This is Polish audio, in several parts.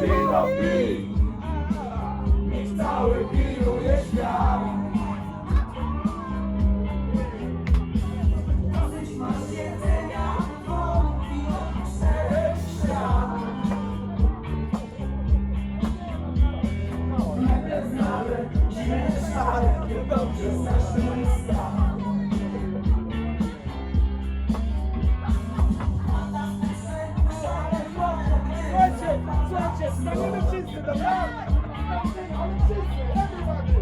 wino pij Niech cały wiruje świat. Dosyć masz jedzenia, wątki, szereg ścian Nagle znane, źle szare, dobrze znasz staniemy wszyscy, dobra? Staniemy wszyscy, everybody!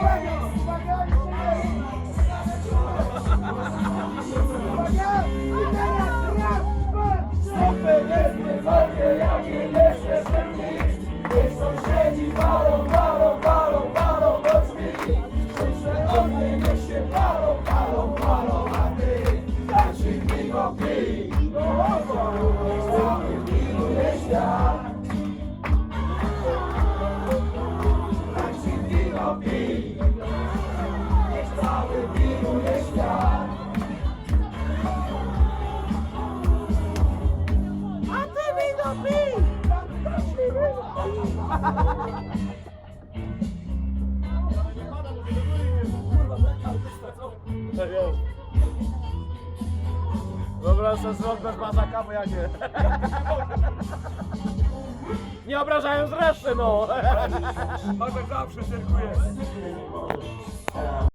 Uwaga, uwaga, Uwaga! I teraz raz, dwa! Stopy Ty wino pij! Dobra, zwrot bez mazaka, bo ja nie. Nie obrażając reszty, no. Zawsze.